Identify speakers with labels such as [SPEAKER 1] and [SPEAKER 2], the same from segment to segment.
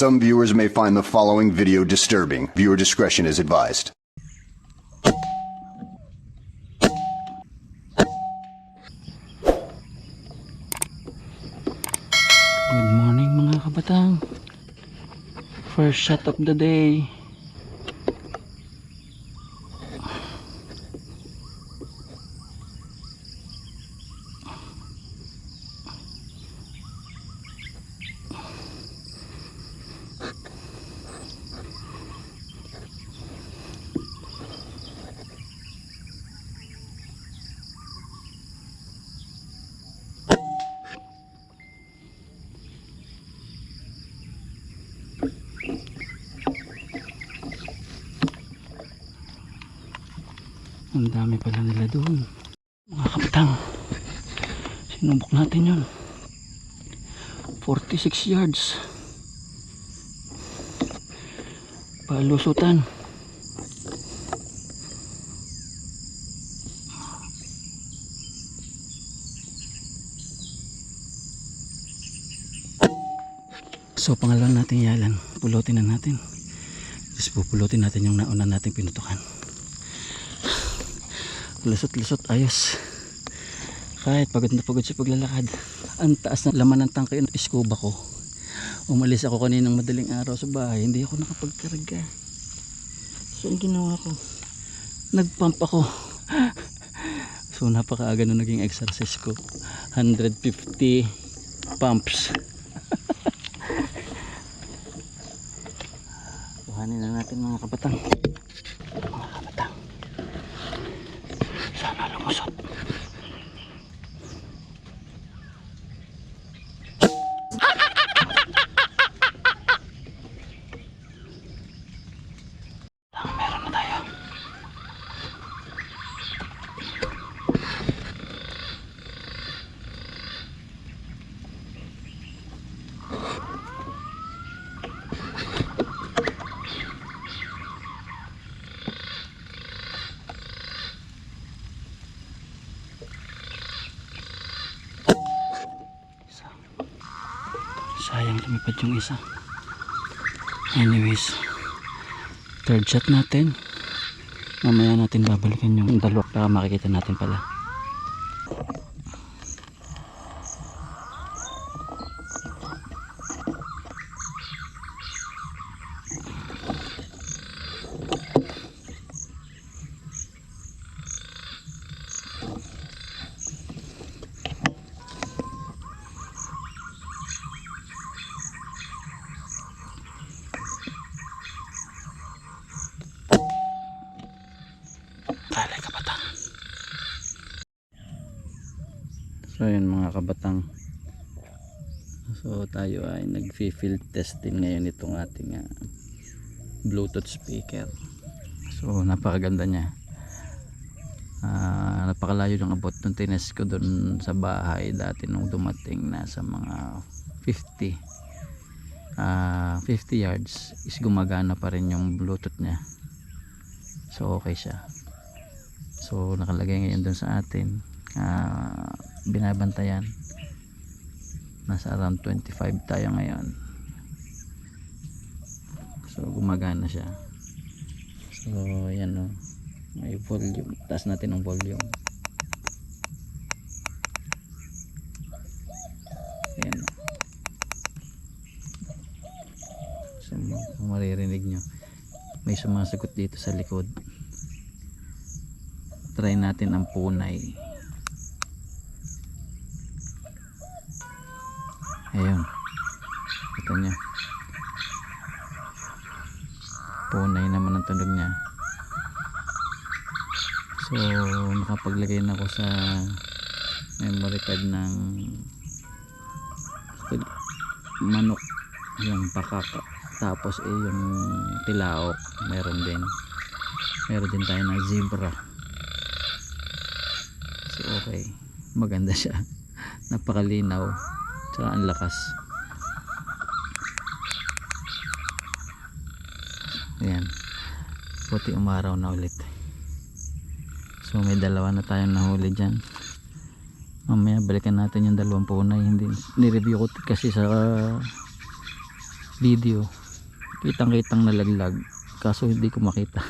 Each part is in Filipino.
[SPEAKER 1] Some viewers may find the following video disturbing. Viewer discretion is advised.
[SPEAKER 2] Good morning mga kabatang. First shot of the day. Ang dami pala nila doon. Mga kabatang. Sinubok natin yun. 46 yards. Palusutan. So pangalawa natin yalan. Pulutin na natin. Tapos pupulutin natin yung nauna nating pinutukan lusot-lusot ayos. Kahit pagod na pagod sa paglalakad ang taas na laman ng tangke ng scuba ko. Umalis ako kaninang madaling araw sa bahay hindi ako nakapagkarga. So ang ginawa ko nagpump ako. So napakaaga na naging exercise ko. 150 pumps. Kuhanin na natin mga kabatang Lumipad yung isa. Anyways, third shot natin. Mamaya natin babalikan yung dalawa para makikita natin pala. Tala kabatang. So yun kabatang. So tayo ay nag-field testing ngayon itong ating ah, Bluetooth speaker. So napakaganda niya. Ah, napakalayo ng abot nung tines ko doon sa bahay dati nung dumating na sa mga 50 ah 50 yards is gumagana pa rin yung bluetooth niya so okay siya So nakalagay ngayon dun sa atin ah, binabantayan. Nasa around 25 tayo ngayon. So gumagana siya. So yan o may volume. Taas natin ang volume. Yan o kung maririnig nyo may sumasagot dito sa likod. Try natin ang punay ayun ito nyo punay naman ang tunog niya. So nakapaglagay na ako sa memory card ng manok. Yung pakaka. Tapos eh yung tilaok. Meron din. Meron din tayo ng zebra. So okay. Maganda siya. Napakalinaw. Tsaka ang lakas. Ayan. Puti umaraw na ulit. So may dalawa na tayong nahuli dyan. Mamaya balikan natin yung dalawang punay. Hindi, nireview ko kasi sa video kitang kitang nalaglag kaso hindi ko makita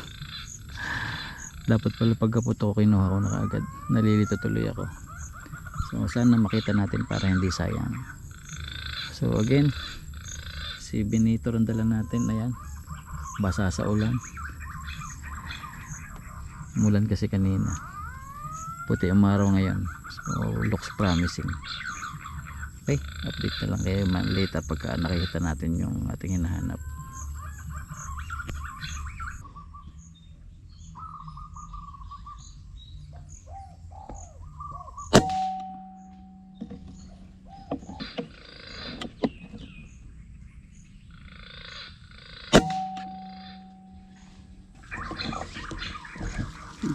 [SPEAKER 2] dapat pala pagkaputo ko kinuha ko na kaagad nalilito tuloy ako so sana makita natin para hindi sayang so again si Benito rin dala natin. Ayan. Basa sa ulan. Mulan kasi kanina. Puti ang araw ngayon. So looks promising. Okay update na lang kayo. Man later pagka nakikita natin yung ating hinahanap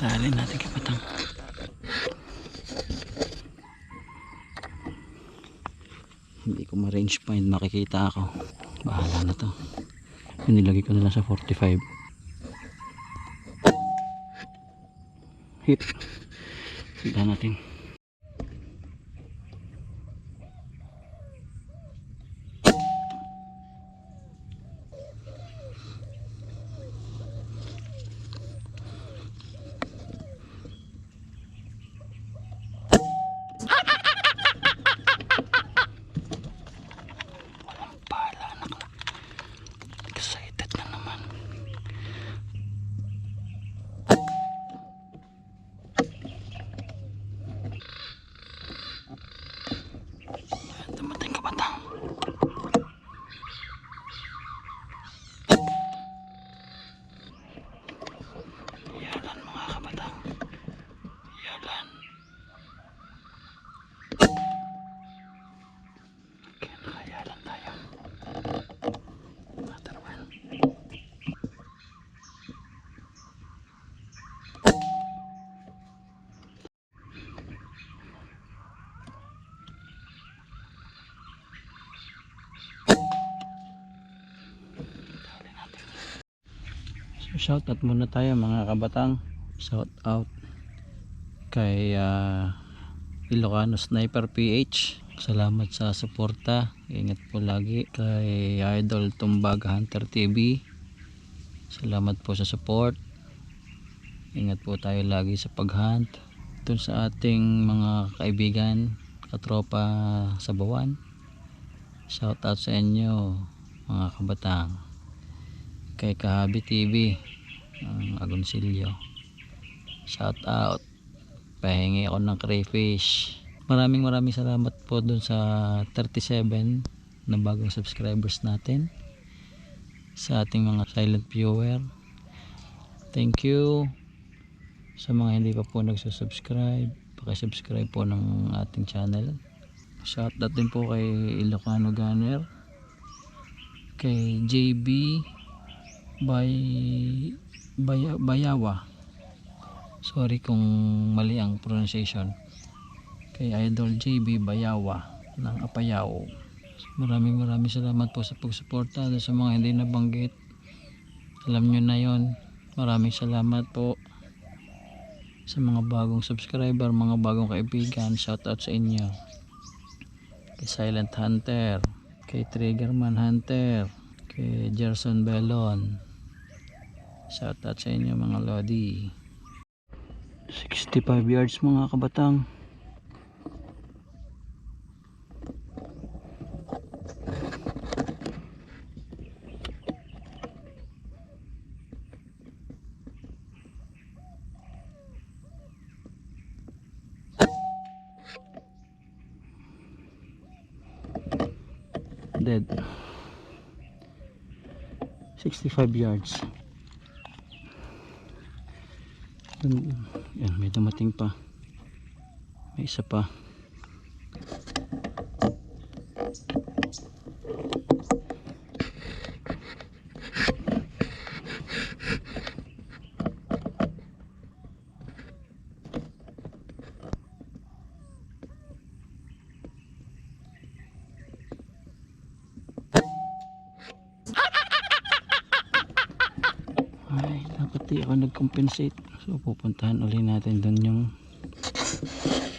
[SPEAKER 2] dali natin kay Patang. Hindi ko ma-range find makikita ako. Bahala na to. Yun nilagay ko na lang sa 45 hit. Tignan natin shout out muna tayo mga kabatang. Shout out kay uh, Ilocano Sniper PH. Salamat sa suporta. Ingat po lagi kay Idol Tumbag Hunter TV. Salamat po sa support. Ingat po tayo lagi sa paghunt. Dun sa ating mga kaibigan, katropa sa Bawan. Shout out sa inyo mga kabatang. Kay Kahabi TV, ang Agoncillo. Shout out. Pahingi ako ng crayfish. Maraming maraming salamat po dun sa 37 na bagong subscribers natin. Sa ating mga silent viewer. Thank you sa mga hindi pa po nagsusubscribe. Pakisubscribe po ng ating channel. Shout out din po kay Ilocano Gunner. Kay JB Bay Baya, Bayawa. Sorry kung mali ang pronunciation. Kay Idol JB Bayawa ng Apayao. Maraming maraming salamat po sa pagsuporta sa mga hindi nabanggit. Alam nyo na yon. Maraming salamat po sa mga bagong subscriber, mga bagong kaibigan. Shout out sa inyo. Kay Silent Hunter, kay Triggerman Hunter, kay Gerson Belon. Shout out sa inyo mga lodi. 65 yards mga kabatang. Dead. 65 yards. Yan, yan, may dumating pa. May isa pa. Ay, dapat di ako nag-compensate. So, pupuntahan uli natin doon yung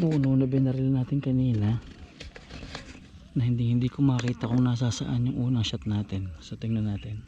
[SPEAKER 2] puno na binaril natin kanina. na hindi hindi ko makita kung nasa saan yung unang shot natin so tingnan natin